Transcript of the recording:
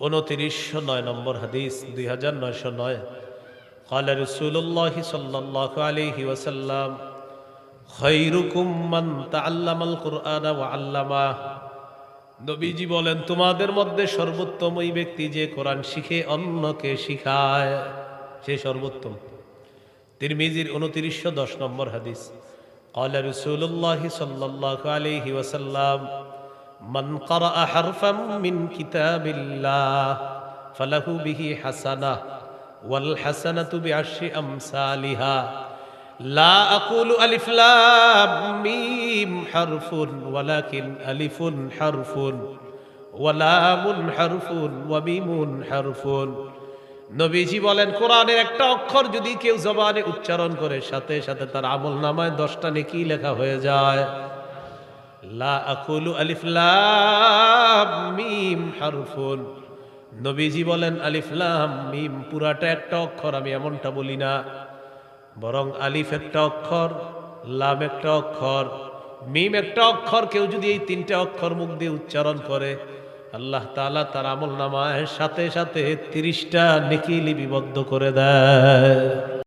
উনতিরিশশো নয় নম্বর হাদিস দুই হাজার নয়শো নয় قال رسول الله صلى الله عليه وسلم خيركم من تعلم القرآن وعلمه নবীজি বলেন তোমাদের মধ্যে সর্বোত্তম ওই ব্যক্তি যে কোরআন শিখে অন্যকে শিখায় সে সর্বোত্তম তিরমিজির উনত্রিশশো দশ নম্বর হাদিস قال رسول الله صلى الله عليه وسلم من قرأ حرفا من كتاب الله فله به حسنة والحسنة بعشر أمثالها لا أقول ألف لام ميم حرف ولكن ألف حرف ولام حرف وميم حرف নবীজি বলেন কোরআনের একটা অক্ষর যদি কেউ জবানে উচ্চারণ করে সাথে সাথে তার আমল নামায় দশটা নেকি লেখা হয়ে যায় লা আকুলু আলিফ লাম মিম হারফুন। নবীজি বলেন, আলিফ লাম মিম পুরাটা একটা অক্ষর, আমি এমনটা বলি না। বরং আলিফ একটা অক্ষর, লাম একটা অক্ষর, মিম একটা অক্ষর, কেউ যদি এই তিনটা অক্ষর মুখ দিয়ে উচ্চারণ করে, আল্লাহ তাআলা তার আমল নামায় সাথে সাথে তিরিশটা নেকি লিপিবদ্ধ করে দেয়।